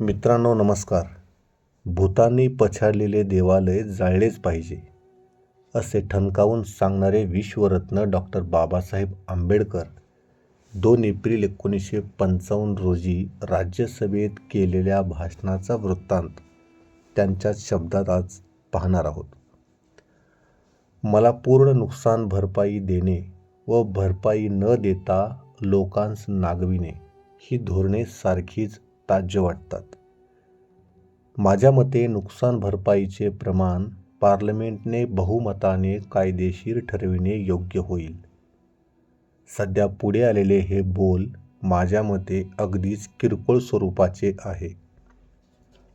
मित्रांनो नमस्कार. भूतांनी पछाडलेले देवालय जाळलेच पाहिजे असे ठणकावून सांगणारे विश्वरत्न डॉक्टर बाबासाहेब आंबेडकर दोन एप्रिल एकोणीसशे पंचावन्न रोजी राज्यसभेत केलेल्या भाषणाचा वृत्तांत त्यांच्याच शब्दात आज पाहणार आहोत. मला पूर्ण नुकसान भरपाई देणे व भरपाई न देता लोकांस नागविणे ही धोरणे सारखीच ताज्य वाटतात. माझ्या मते नुकसान भरपाईचे प्रमाण पार्लमेंटने बहुमताने कायदेशीर ठरविणे योग्य होईल. सध्या पुढे आलेले हे बोल माझ्या मते अगदीच किरकोळ स्वरूपाचे आहे.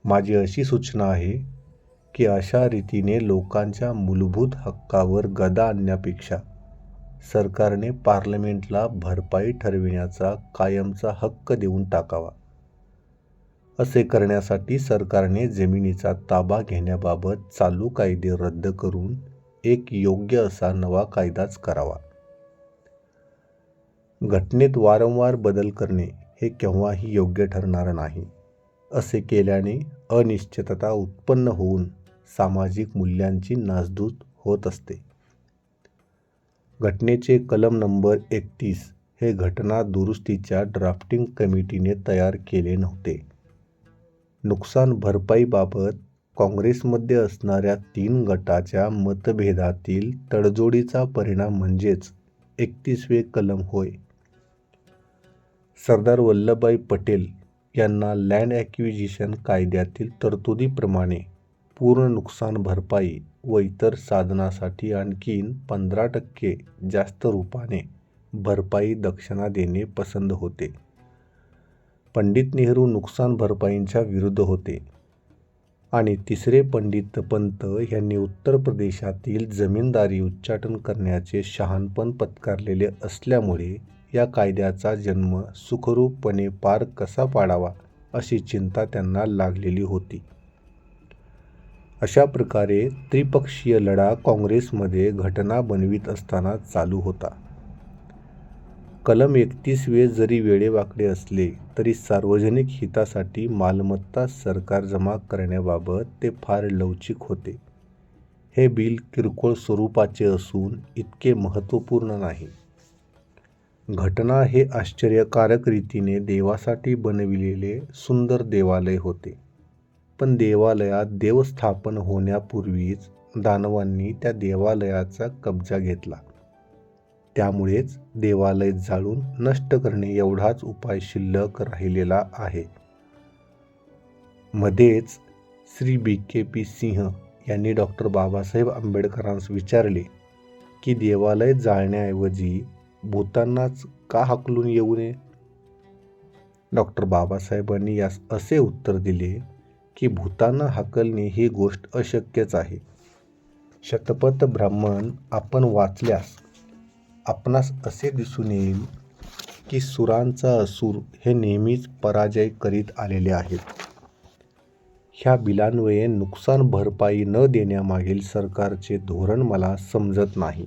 माझी अशी सूचना आहे की अशा रीतीने लोकांच्या मूलभूत हक्कावर गदा आणण्यापेक्षा सरकारने पार्लमेंटला भरपाई ठरविण्याचा कायमचा हक्क देऊन टाकावा. असे करण्यासाठी सरकारने जमिनीचा ताबा घेण्याबाबत चालू कायदे रद्द करून एक योग्य असा नवा कायदाच करावा. घटनेत वारंवार बदल करणे हे केव्हाही योग्य ठरणार नाही. असे केल्याने अनिश्चितता उत्पन्न होऊन सामाजिक मूल्यांची नासधूस होत असते. घटनेचे कलम नंबर एकतीस हे घटना दुरुस्तीच्या ड्राफ्टिंग कमिटीने तयार केले नव्हते. नुकसान भरपाईबाबत काँग्रेसमध्ये असणाऱ्या तीन गटाच्या मतभेदातील तडजोडीचा परिणाम म्हणजेच एकतीसवे कलम होय. सरदार वल्लभभाई पटेल यांना लँड ॲक्विजिशन कायद्यातील तरतुदीप्रमाणे पूर्ण नुकसान भरपाई व इतर साधनासाठी आणखीन पंधरा टक्के जास्त रूपाने भरपाई दक्षिणा देणे पसंत होते. पंडित नेहरू नुकसान भरपाईंच्या विरुद्ध होते. आणि तिसरे पंडित पंत यांनी उत्तर प्रदेशातील जमीनदारी उच्चाटन करण्याचे शहाणपण पत्कारलेले असल्यामुळे या कायद्याचा जन्म सुखरूपपणे पार कसा पाडावा अशी चिंता त्यांना लागलेली होती. अशा प्रकारे त्रिपक्षीय लढा काँग्रेसमध्ये घटना बनवित असताना चालू होता. कलम एकतीसवे जरी वेडेवाकडे असले तरी सार्वजनिक हितासाठी मालमत्ता सरकार जमा करण्याबाबत ते फार लवचिक होते. हे बिल किरकोळ स्वरूपाचे असून इतके महत्त्वपूर्ण नाही. घटना हे आश्चर्यकारक रीतीने देवासाठी बनविलेले सुंदर देवालय होते. पण देवालयात देवस्थापन होण्यापूर्वीच दानवांनी त्या देवालयाचा कब्जा घेतला. त्यामुळेच देवालय जाळून नष्ट करणे एवढाच उपाय शिल्लक राहिलेला आहे. मध्येच श्री बी के पी सिंह यांनी डॉक्टर बाबासाहेब आंबेडकरांस विचारले की देवालय जाळण्याऐवजी भूतांनाच का हकलून येऊ नये? डॉक्टर बाबासाहेबांनी यास असे उत्तर दिले की भूतांना हाकलणे ही गोष्ट अशक्यच आहे. शतपथ ब्राह्मण आपण वाचल्यास आपणास असे दिसून येईल की सुरांचा असूर हे नेहमीच पराजय करीत आलेले आहेत. ह्या बिलान्वये नुकसान भरपाई न देण्यामागील सरकारचे धोरण मला समजत नाही.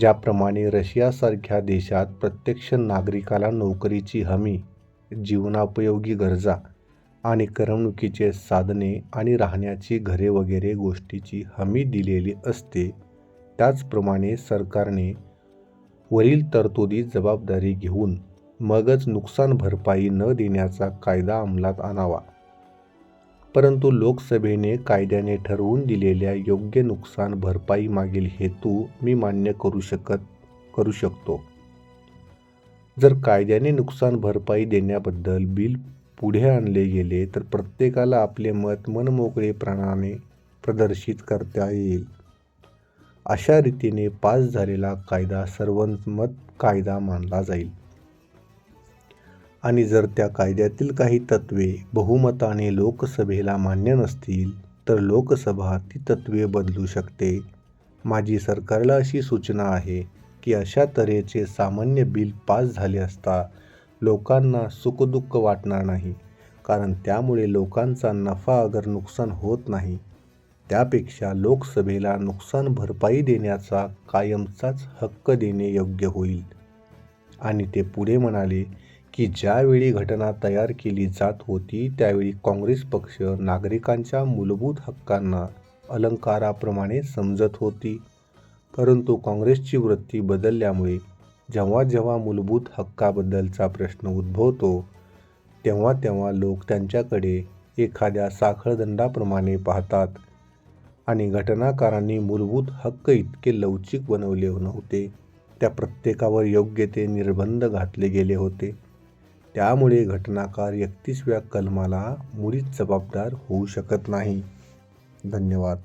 ज्याप्रमाणे रशियासारख्या देशात प्रत्यक्ष नागरिकाला नोकरीची हमी जीवनापयोगी गरजा आणि करमणुकीचे साधने आणि राहण्याची घरे वगैरे गोष्टीची हमी दिलेली असते त्याचप्रमाणे सरकारने वरील तरतुदी जबाबदारी घेऊन मगच नुकसान भरपाई न देण्याचा कायदा अंमलात आणावा. परंतु लोकसभेने कायद्याने ठरवून दिलेल्या योग्य नुकसान भरपाई मागील हेतू मी मान्य करू शकत करू शकतो. जर कायद्याने नुकसान भरपाई देण्याबद्दल बिल पुढे आणले गेले तर प्रत्येकाला आपले मत मनमोकळेपणाने प्रदर्शित करता येईल. अशा रीतीने पास झालेला कायदा सर्वमत कायदा मानला जाईल. आणि जर त्या कायद्यातील काही तत्वे बहुमताने लोकसभेला मान्य नसतील तर लोकसभा ती तत्वे बदलू शकते. माझी सरकारला अशी सूचना आहे की अशा तऱ्हेचे सामान्य बिल पास झाले असता लोकांना सुखदुःख वाटणार नाही कारण त्यामुळे लोकांचा नफा अगर नुकसान होत नाही त्यापेक्षा लोकसभेला नुकसान भरपाई देण्याचा कायमचाच हक्क देणे योग्य होईल. आणि ते पुढे म्हणाले की ज्यावेळी घटना तयार केली जात होती त्यावेळी काँग्रेस पक्ष नागरिकांच्या मूलभूत हक्कांना अलंकाराप्रमाणे समजत होती. परंतु काँग्रेसची वृत्ती बदलल्यामुळे जेव्हा जेव्हा मूलभूत हक्काबद्दलचा प्रश्न उद्भवतो तेव्हा तेव्हा लोक त्यांच्याकडे एखाद्या साखळदंडाप्रमाणे पाहतात. आणि घटनाकारांनी मूलभूत हक्क इतके लवचिक बनवले नव्हते. त्या प्रत्येकावर योग्य ते निर्बंध घातले गेले होते. त्यामुळे घटनाकार एकतीसव्या कलमाला मुळीच जबाबदार होऊ शकत नाही. धन्यवाद.